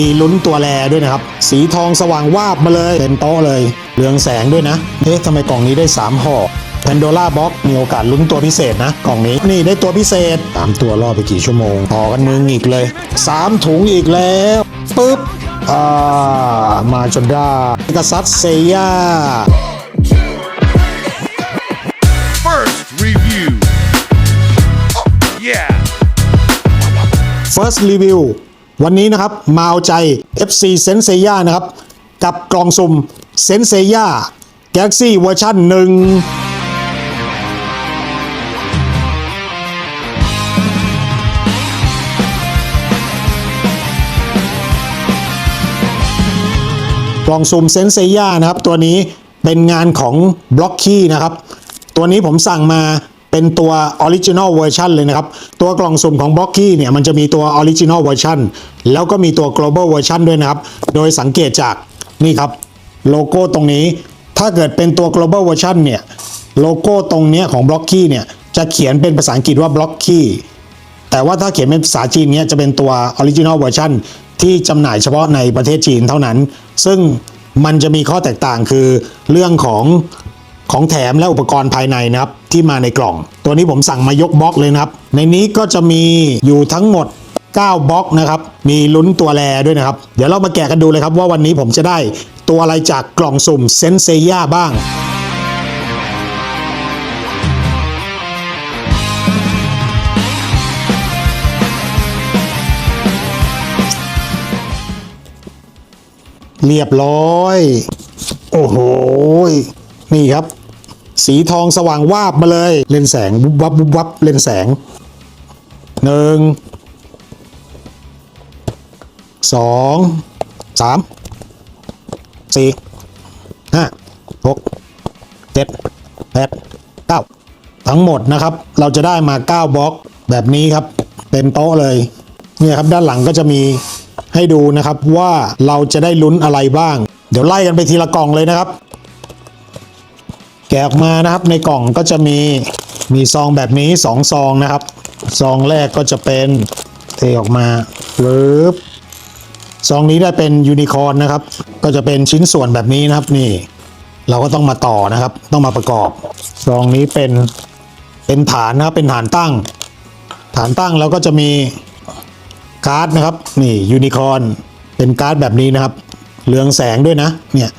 มีลุ้นตัวแรด้วยนะครับ สีทองสว่างวาบมาเลยเต็มโต๊ะเลย เรืองแสงด้วยนะเอ๊ะทำไมกล่องนี้ได้ 3ห่อแพนโดล่าบ็อกมีโอกาสลุ้นตัวพิเศษนะ กล่องนี้นี่ได้ตัวพิเศษสามตัวรอไปกี่ชั่วโมงต่อกันมึงอีกเลย 3 ถุงอีกแล้วปึ๊บอ่ามาจนได้กษัตริย์เซย่า First review. Yeah. First Review วันนี้นะครับมาเอาใจ FC s e n s e y a นะครับ กับกล่องสุ่ม s e n s e y a Galaxy เวอร์ชันหนึ่งกล่องสุ่มเซนเซย่านะครับ ตัวนี้เป็นงานของบล็อกคีนะครับ ตัวนี้ผมสั่งมา เป็นตัว Original Version เลยนะครับ ตัวกล่องสุ่มของบล็อกคีเนี่ยมันจะมีตัว Original Version แล้วก็มีตัว Global Version ด้วยนะครับ โดยสังเกตจากนี่ครับโลโก้ตรงนี้ ถ้าเกิดเป็นตัว global version เนี่ยโลโก้ตรงเนี้ยของ b l o c k y เนี่ยจะเขียนเป็นภาษาอังกฤษว่า b l o c k y แต่ว่าถ้าเขียนเป็นภาษาจีนเนี่ยจะเป็นตัว original version ที่จำหน่ายเฉพาะในประเทศจีนเท่านั้น ซึ่งมันจะมีข้อแตกต่างคือเรื่องของ ของแถมและอุปกรณ์ภายในนะครับที่มาในกล่อง ตัวนี้ผมสั่งมายกบล็อกเลยนะครับ ในนี้ก็จะมีอยู่ทั้งหมด 9บล็อกนะครับ มีลุ้นตัวแรด้วยนะครับ เดี๋ยวเรามาแกะกันดูเลยครับว่าวันนี้ผมจะได้ตัวอะไรจากกล่องสุ่มเซนเซย่าบ้างเรียบร้อย โอ้โห นี่ครับ สีทองสว่างวาบมาเลย เล่นแสงบุบวับบุบวับเล่นแสงหนึ่งสองสามสี่ห้าหกเจ็ดแปดเก้าทั้งหมดนะครับ เราจะได้มา 9บล็อกแบบนี้ครับ เต็มโต๊ะเลยเนี่ยครับด้านหลังก็จะมีให้ดูนะครับว่าเราจะได้ลุ้นอะไรบ้าง เดี๋ยวไล่กันไปทีละกล่องเลยนะครับะออกมานะครับในกล่องก็จะมีมีซองแบบนี้สองซองนะครับ ซองแรกก็จะเป็นเทออกมาปึ๊บซองนี้ได้เป็นยูนิคอร์นนะครับ ก็จะเป็นชิ้นส่วนแบบนี้นะครับนี่ เราก็ต้องมาต่อนะครับ ต้องมาประกอบ ซองนี้เป็นเป็นฐานนะครับเป็นฐานตั้ง ฐานตั้งแล้วก็จะมีการ์ดนะครับนี่ยูนิคอร์นเป็นการ์ดแบบนี้นะครับเรืองแสงด้วยนะเนี่ย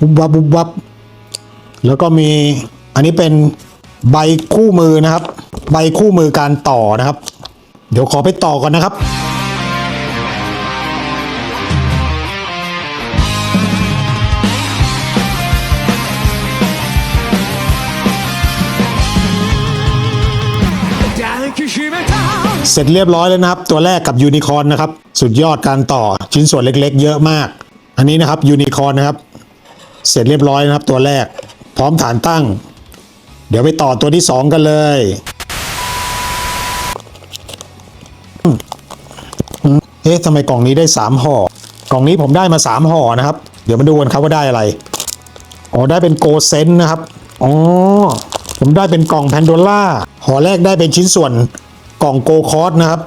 บุบวับบุบวับ แล้วก็มีอันนี้เป็นใบคู่มือนะครับ ใบคู่มือการต่อนะครับ เดี๋ยวขอไปต่อก่อนนะครับเสร็จเรียบร้อยแล้วนะครับ ตัวแรกกับยูนิคอร์นนะครับ สุดยอดการต่อชิ้นส่วนเล็ก ๆ เยอะมาก อันนี้นะครับยูนิคอร์นนะครับ เสร็จเรียบร้อยนะครับตัวแรก พร้อมฐานตั้ง เดี๋ยวไปต่อตัวที่ 2 กันเลยเอ๊ะทำไมกล่องนี้ได้ 3ห่อกล่องนี้ผมได้มา 3ห่อนะครับ เดี๋ยวมาดูกันครับว่าได้อะไรอ๋อได้เป็นโกเซนนะครับอ๋อผมได้เป็นกล่องแพนโดล่าห่อแรกได้เป็นชิ้นส่วนกล่องโกคอสนะครับ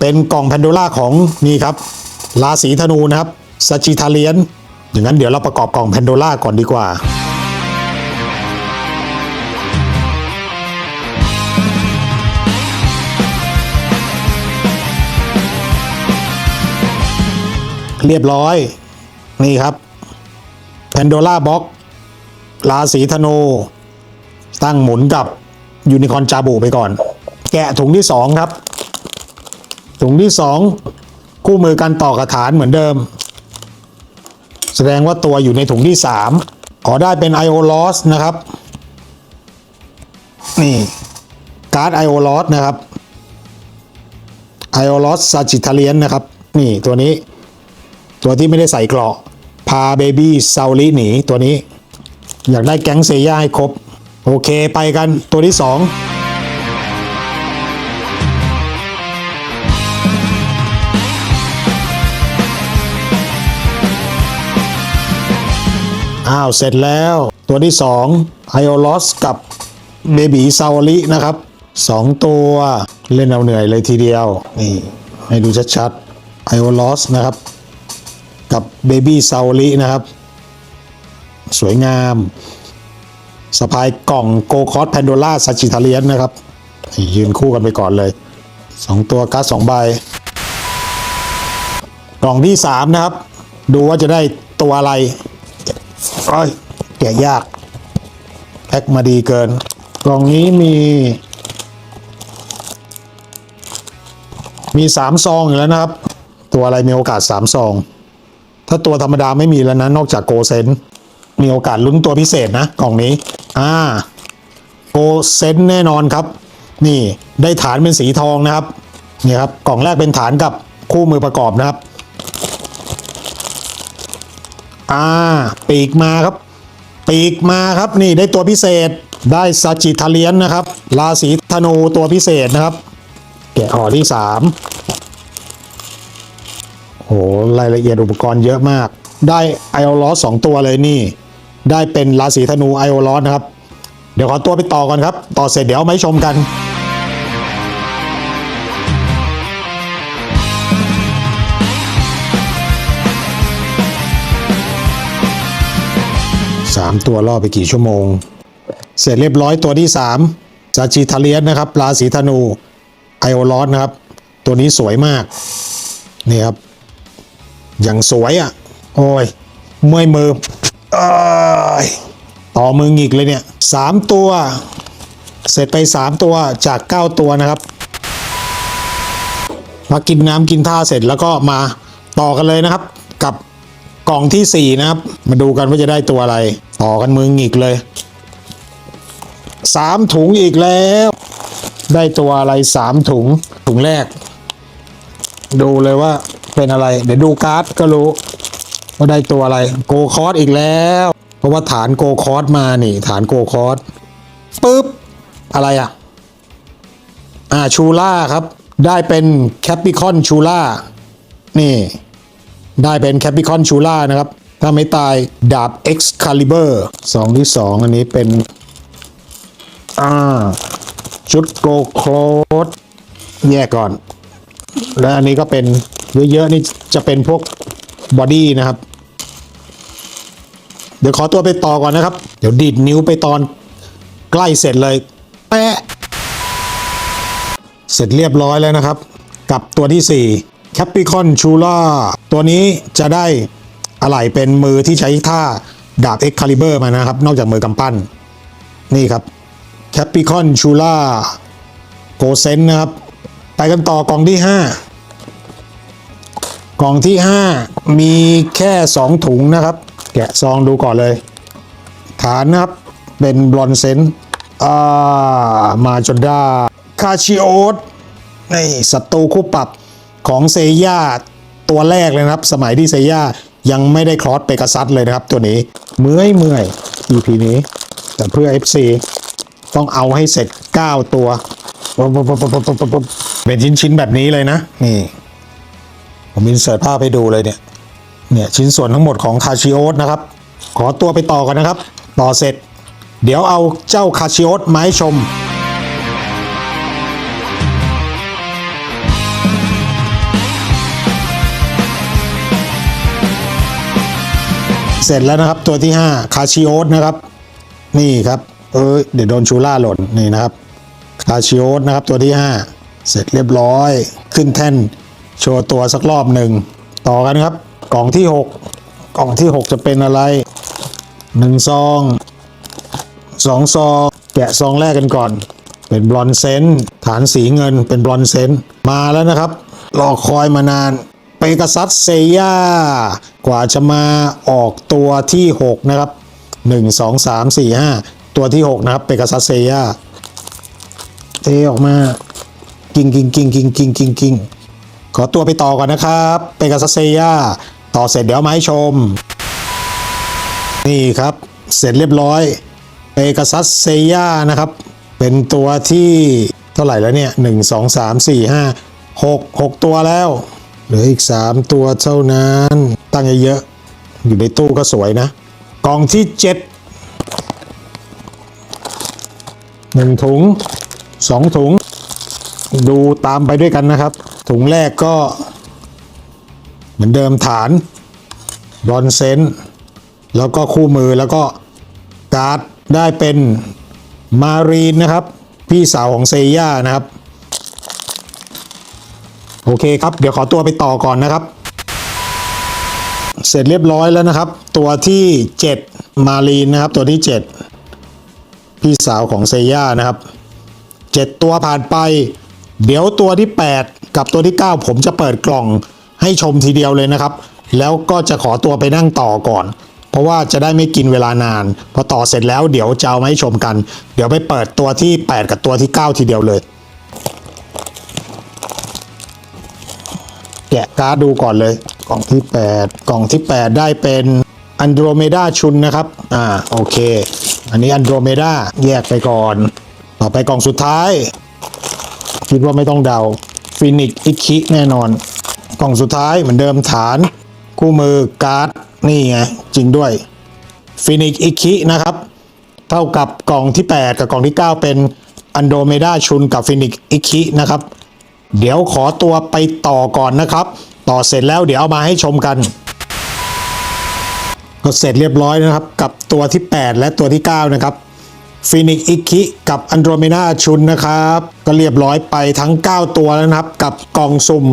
เป็นกล่องแพนโดล่าของนี่ครับราศีธนูนะครับสจิทาเลียนอย่างนั้นเดี๋ยวเราประกอบกล่องแพนโดล่าก่อนดีกว่า เรียบร้อย นี่ครับแพนโดล่าบ็อกราศีธนู ตั้งหมุนกับยูนิคอนจาบูไปก่อน แกะถุงที่สองครับ ถุงที่สองคู่มือการต่อกระถานเหมือนเดิม แสดงว่าตัวอยู่ในถุงที่สามขอได้เป็นไอโอลสนะครับ นี่ การ์ดไอโอลสนะครับไอโอลอสซาจิทาเลียนนะครับ นี่ตัวนี้ ตัวที่ไม่ได้ใส่เกราะ พาเบบี้ซาลิหนีตัวนี้ อยากได้แก๊งเซย่าให้ครบ โอเคไปกันตัวที่สองอ้าว เสร็จแล้วตัวที่สองไอโอลอสกับเบบีซาวลินะครับสองตัวเล่นเอาเหนื่อยเลยทีเดียว นี่ ให้ดูชัดๆไอโอลอสนะครับ กับเบบี้ซา u ลินะครับ สวยงามสะพายกล่องโกคอสแพนโดล่าซาจิทาเลียนนะครับ ยืนคู่กันไปก่อนเลยสองตัวการ์ดสองใบ กล่องที่สามนะครับ ดูว่าจะได้ตัวอะไรเอ้ยแกะยาก แพ็คมาดีเกิน กล่องนี้มี มีสามซองอยู่แล้วนะครับ ตัวอะไรมีโอกาสสามซอง ถ้าตัวธรรมดาไม่มีแล้วนะ นอกจากโกเซนมีโอกาสลุ้นตัวพิเศษนะกล่องนี้ อ่า โกเซนแน่นอนครับ นี่ได้ฐานเป็นสีทองนะครับ นี่ครับ กล่องแรกเป็นฐานกับคู่มือประกอบนะครับ อ่า ปีกมาครับ ปีกมาครับ นี่ได้ตัวพิเศษ ได้ซาจิทาเลียนนะครับ ราศีธนูตัวพิเศษนะครับ แกะห่อที่สาม หรายละเอียดอุปกรณ์เยอะมาก ได้ไอโอลอสสองตัวเลยนี่ ได้เป็นราศีธนูไอโอลอสนะครับ เดี๋ยวขอตัวไปต่อก่อนครับ ต่อเสร็จเดี๋ยวมาชมกันสามตัวล่อไปกี่ชั่วโมง เสร็จเรียบร้อยตัวที่สามซาจิทาเลียนนะครับราศีธนูไอโอลอสนะครับ ตัวนี้สวยมาก นี่ครับ อย่างสวยอะ โอ้ยเมื่อยมืออต่อมือหงิกเลยเนี่ยสามตัว เสร็จไปสามตัวจากเก้าตัวนะครับ มากินน้ำกินท่าเสร็จแล้วก็มาต่อกันเลยนะครับ กับกล่องที่สี่นะครับ มาดูกันว่าจะได้ตัวอะไร ต่อกันมือหงิกเลยสามถุงอีกแล้ว ได้ตัวอะไรสามถุงถุงแรก ดูเลยว่า เป็นอะไร เดี๋ยวดูการ์ดก็รู้ ว่าได้ตัวอะไร โกคอสอีกแล้ว เพราะว่าฐานโกคอสมานี่ ฐานโกคอสปุ๊บ อะไรอะ อ่าชูล่าครับ ได้เป็นแคปิคอนชูล่านี่ ได้เป็นแคปิคอนชูล่านะครับ ถ้าไม่ตายดาบ Excalibur สองที่สองอันนี้เป็น อ่า ชุดโกโคลดแยกก่อน และอันนี้ก็เป็น เยอะๆนี่จะเป็นพวกบอดี้นะครับ เดี๋ยวขอตัวไปต่อก่อนนะครับ เดี๋ยวดีดนิ้วไปตอนใกล้เสร็จเลยแปะเสร็จเรียบร้อยแล้วนะครับ กับตัวที่ 4 Capricorn Chula ตัวนี้จะได้อะไรเป็นมือที่ใช้ท่าดาบ Excalibur มานะครับ นอกจากมือกำปั้น นี่ครับ Capricorn Chula โกเซนนะครับ ไปกันต่อกล่องที่ 5 กล่องที่ 5 มีแค่ 2 ถุงนะครับ แกะซองดูก่อนเลย ฐานนะครับ เป็นบลอนเซนอ่ามาจนได้คาชิโอตนี่ศัตรูคู่ปรับของเซย่าตัวแรกเลยนะครับ สมัยที่เซย่ายังไม่ได้คลอสเปกัซัสเลยนะครับ ตัวนี้เมื่อยเมื่อย EP นี้ แต่เพื่อ FC ต้องเอาให้เสร็จ 9 ตัว เป็นชิ้น ๆ แบบนี้เลยนะ นี่ ผมอินเสิร์ตภาพให้ดูเลยเนี่ย เนี่ยชิ้นส่วนทั้งหมดของคาชิโอตนะครับ ขอตัวไปต่อกันนะครับ ต่อเสร็จ เดี๋ยวเอาเจ้าคาชิโอตมาให้ชมเสร็จแล้วนะครับตัวที่ 5 คาชิโอตนะครับ นี่ครับ เออเดี๋ยวโดนชูล่าหล่นนี่นะครับ คาชิโอตนะครับตัวที่ 5 เสร็จเรียบร้อย ขึ้นแท่น โชว์ตัวสักรอบหนึ่ง ต่อกันครับ กล่องที่ 6 กล่องที่ 6 จะเป็นอะไรหนึ่งซองสองซอง แกะซองแรกกันก่อน เป็นบลอนเซนฐานสีเงินเป็นบลอนเซนมาแล้วนะครับ รอคอยมานานเปกัสซัสเซย่ากว่าจะมาออกตัวที่ 6 นะครับ 1 2 3 4 5 ตัวที่ 6 นะครับเปกัสซัสเซย่าเทออกมา กิ้งกิ้งกิ้งกิ้งกิ้งกิ้งกิ้ง ขอตัวไปต่อก่อนนะครับเปกัสซัสเซียต่อเสร็จเดี๋ยวมาให้ชม นี่ครับเสร็จเรียบร้อยเปกัสซัสเซียนะครับ เป็นตัวที่เท่าไหร่แล้วเนี่ยหนึ่งสองสามสี่ห้าหกหกตัวแล้ว เหลืออีกสามตัวเท่านั้น ตั้งเยอะๆอยู่ในตู้ก็สวยนะ กล่องที่เจ็ดหนึ่งถุงสองถุง ดูตามไปด้วยกันนะครับ ถุงแรกก็ เหมือนเดิมฐานบอลเซนแล้วก็คู่มือแล้วก็การ์ดได้เป็นมารีนนะครับ พี่สาวของเซย่านะครับ โอเคครับ เดี๋ยวขอตัวไปต่อก่อนนะครับ เสร็จเรียบร้อยแล้วนะครับ ตัวที่ 7 มารีนนะครับ ตัวที่ 7 พี่สาวของเซย่านะครับ 7 ตัวผ่านไป เดี๋ยวตัวที่ 8 กับตัวที่ 9 ผมจะเปิดกล่องให้ชมทีเดียวเลยนะครับ แล้วก็จะขอตัวไปนั่งต่อก่อน เพราะว่าจะได้ไม่กินเวลานาน พอต่อเสร็จแล้วเดี๋ยวจะเอามาให้ชมกัน เดี๋ยวไปเปิดตัวที่ 8 กับตัวที่ 9 ทีเดียวเลย แกะการ์ดดูก่อนเลย กล่องที่ 8 กล่องที่ 8 ได้เป็นอันโดรเมดาชุนนะครับ อ่า โอเค อันนี้อันโดรเมดาแยกไปก่อน ต่อไปกล่องสุดท้าย คิดว่าไม่ต้องเดา ฟินิกอิคิแน่นอน กล่องสุดท้ายเหมือนเดิมฐาน คู่มือการ์ด นี่ไง จริงด้วยฟินิกอิคินะครับ เท่ากับกล่องที่ 8 กับกล่องที่ 9 เป็นอันโดเมดาชุนกับฟินิกอิคินะครับ เดี๋ยวขอตัวไปต่อก่อนนะครับ ต่อเสร็จแล้วเดี๋ยวเอามาให้ชมกันก็เสร็จเรียบร้อยนะครับ กับตัวที่ 8 และตัวที่ 9 นะครับ ฟินิกอิคิกับอันโดรเมนาชุนนะครับ ก็เรียบร้อยไปทั้ง 9 ตัวแล้วนะครับ กับกล่องสุ่ม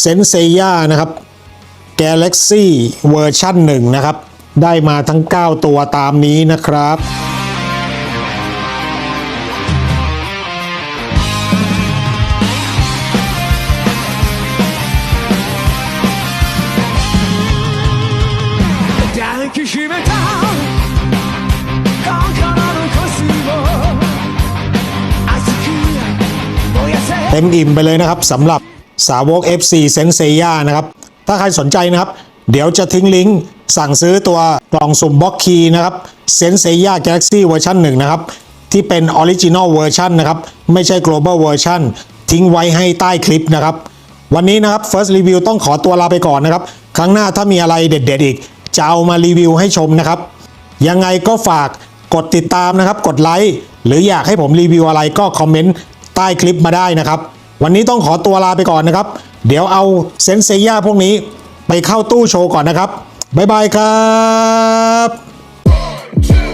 เซนเซย่านะครับ Galaxy เวอร์ชัน1นะครับ ได้มาทั้ง 9 ตัวตามนี้นะครับ มอิ่มไปเลยนะครับสำหรับสาวก FC s e n s e y a นะครับ ถ้าใครสนใจนะครับ เดี๋ยวจะทิ้งลิงก์สั่งซื้อตัวกล่องสุ่มบ็อกคีนะครับ s e n s e y a Galaxy เวอร์ชัน1นะครับ ที่เป็น Original Version นะครับ ไม่ใช่ Global Version ทิ้งไว้ให้ใต้คลิปนะครับ วันนี้นะครับ First Review ต้องขอตัวลาไปก่อนนะครับ ครั้งหน้าถ้ามีอะไรเด็ด ๆ อีก จะเอามารีวิวให้ชมนะครับ ยังไงก็ฝากกดติดตามนะครับ กดไลค์หรืออยากให้ผมรีวิวอะไรก็คอมเมนต์ ใต้คลิปมาได้นะครับ วันนี้ต้องขอตัวลาไปก่อนนะครับ เดี๋ยวเอาเซนเซียพวกนี้ไปเข้าตู้โชว์ก่อนนะครับ บ๊ายบายครับ